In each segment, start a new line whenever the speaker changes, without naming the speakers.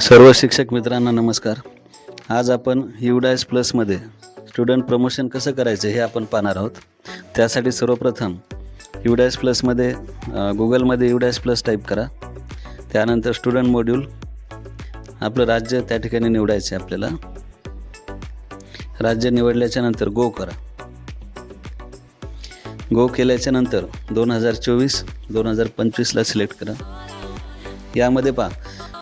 सर्व शिक्षक मित्रांना नमस्कार. आज आपण युडायस प्लसमध्ये स्टुडंट प्रमोशन कसं करायचं हे आपण पाहणार आहोत. त्यासाठी सर्वप्रथम युडायस प्लसमध्ये गुगलमध्ये युडायस प्लस टाईप करा. त्यानंतर स्टुडंट मॉड्यूल आपलं राज्य त्या ठिकाणी निवडायचे आपल्याला. राज्य निवडल्याच्या नंतर गो करा. गो केल्याच्यानंतर दोन हजार चोवीस दोन हजार पंचवीसला सिलेक्ट करा. यामध्ये पहा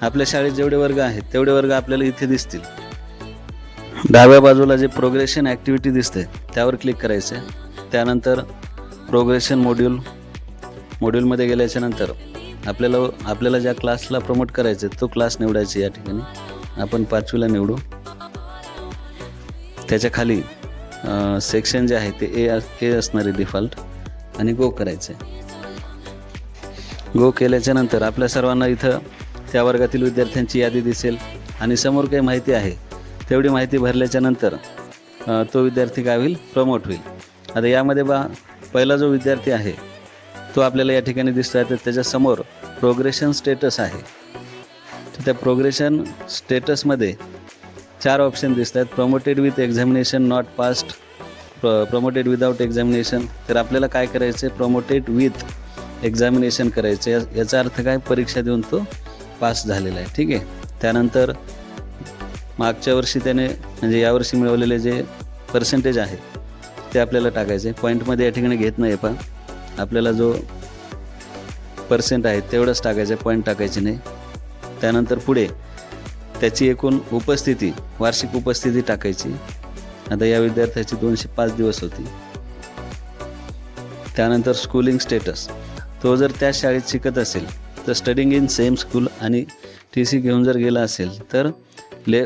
आपल्या शाळेत जेवढे वर्ग आहेत तेवढे वर्ग आपल्याला इथे दिसतील. डाव्या बाजूला जे प्रोग्रेशन ॲक्टिव्हिटी दिसते त्यावर क्लिक करायचं त्यानंतर प्रोग्रेशन मॉड्यूल मॉड्यूलमध्ये गेल्याच्यानंतर आपल्याला आपल्याला ज्या क्लासला प्रमोट करायचं आहे तो क्लास निवडायचा या ठिकाणी. आपण पाचवीला निवडू. त्याच्याखाली सेक्शन जे आहे ते ए ए असणारे डिफॉल्ट आणि गो करायचं आहे गो केल्याच्यानंतर आपल्या सर्वांना इथं त्या वर्गातील विद्यार्थ्यांची यादी दिसेल आणि समोर काही माहिती आहे तेवढी माहिती भरल्याच्या नंतर तो विद्यार्थी काय होईल? प्रमोट होईल. आता यामध्ये बा पहिला जो विद्यार्थी आहे तो आपल्याला या ठिकाणी दिसतो आहे तर त्याच्यासमोर प्रोग्रेशन स्टेटस आहे. तर त्या प्रोग्रेशन स्टेटसमध्ये चार ऑप्शन दिसत आहेत promoted with examination not passed प्र प्रमोटेड विदाऊट एक्झामिनेशन तर आपल्याला काय करायचं आहे प्रमोटेड विथ एक्झामिनेशन करायचं या याचा अर्थ काय? परीक्षा देऊन तो पास झालेला आहे. ठीक आहे? त्यानंतर मागच्या वर्षी त्याने म्हणजे यावर्षी मिळवलेले जे पर्सेंटेज आहे ते आपल्याला टाकायचे. पॉईंटमध्ये या ठिकाणी घेत नाही पण आपल्याला जो पर्सेंट आहे तेवढंच टाकायचं पॉईंट टाकायचे नाही. त्यानंतर पुढे त्याची एकूण उपस्थिती वार्षिक उपस्थिती टाकायची. आता या विद्यार्थ्याची दोनशे पाच दिवस होती. त्यानंतर स्कूलिंग स्टेटस तो जर त्या शाळेत शिकत असेल तर स्टडिंग इन सेम स्कूल आणि टी सी घेऊन जर गेला असेल तर ले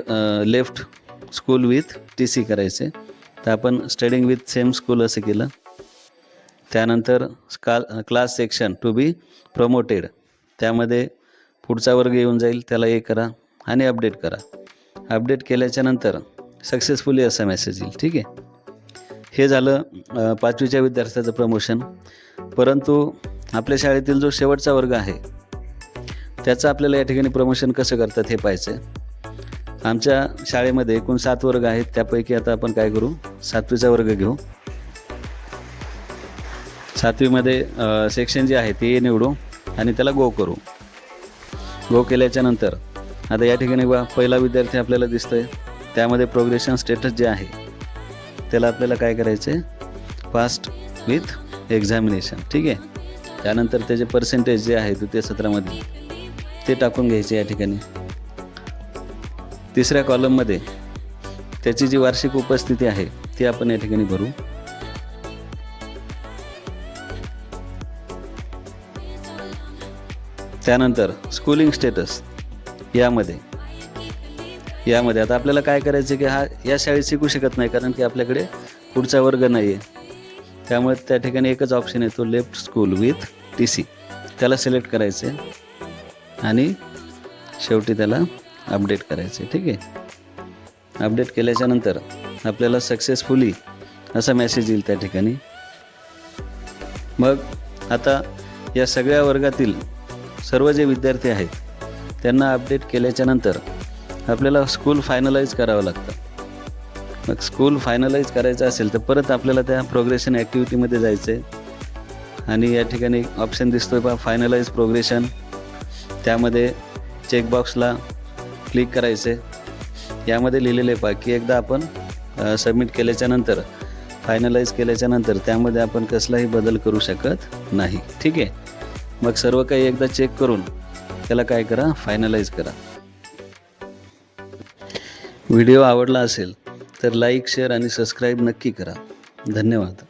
left school with T C करायचे. तर आपण स्टडिंग विथ सेम स्कूल असं केलं. त्यानंतर का class section to be promoted त्यामध्ये पुढचा वर्ग येऊन जाईल त्याला हे करा आणि अपडेट करा. अपडेट केल्याच्यानंतर सक्सेसफुली असा मेसेज येईल ठीक आहे? हे झालं पाचवीच्या विद्यार्थ्याचं प्रमोशन परंतु आपल्या शाळेतील जो शेवटचा वर्ग आहे त्याचं आपल्याला या ठिकाणी प्रमोशन कसं करतात हे पाहायचं आमच्या शाळेमध्ये एकूण सात वर्ग आहेत त्यापैकी आता आपण काय करू? सातवीचा वर्ग घेऊ. सातवीमध्ये सेक्शन जे आहे ते निवडू आणि त्याला गो करू. गो केल्याच्यानंतर आता या ठिकाणी बा पहिला विद्यार्थी आपल्याला दिसतोय. त्यामध्ये प्रोग्रेशन स्टेटस जे आहे त्याला आपल्याला काय करायचं आहे फास्ट विथ एक्झामिनेशन ठीक आहे? त्यानंतर त्याचे पर्सेंटेज जे आहे ते सतरामध्ये. ते टाकून घ्यायचे या ठिकाणी. तिसऱ्या कॉलममध्ये त्याची जी वार्षिक उपस्थिती आहे ती आपण या ठिकाणी भरू. त्यानंतर स्कूलिंग स्टेटस यामध्ये यामध्ये आता आपल्याला काय करायचं की हा या शाळेत शिकू शकत नाही कारण की आपल्याकडे पुढचा वर्ग नाही आहे त्यामुळे त्या ठिकाणी एकच ऑप्शन येतो left school with T C त्याला सिलेक्ट करायचं आहे आणि शेवटी त्याला अपडेट करायचं आहे ठीक आहे? अपडेट केल्याच्यानंतर आपल्याला सक्सेसफुली असा मेसेज येईल त्या ठिकाणी. मग आता या सगळ्या वर्गातील सर्व जे विद्यार्थी आहेत त्यांना अपडेट केल्याच्यानंतर आपल्याला स्कूल फायनलाइज करावं लागतं. मग स्कूल फायनलाइज करायचं असेल तर परत आपल्याला त्या प्रोग्रेशन ॲक्टिव्हिटीमध्ये जायचं आहे आणि या ठिकाणी ऑप्शन दिसतो आहे पहा फायनलाइज प्रोग्रेशन त्यामध्ये चेकबॉक्सला क्लिक करायचे. यामध्ये लिहिलेले पहा की एकदा आपण सबमिट केल्याच्यानंतर फायनलाइज केल्याच्यानंतर त्यामध्ये आपण कसलाही बदल करू शकत नाही. ठीक आहे? मग सर्व काही एकदा चेक करून त्याला काय करा? फायनलाइज करा. व्हिडिओ आवडला असेल तर लाईक शेअर आणि सबस्क्राईब नक्की करा. धन्यवाद.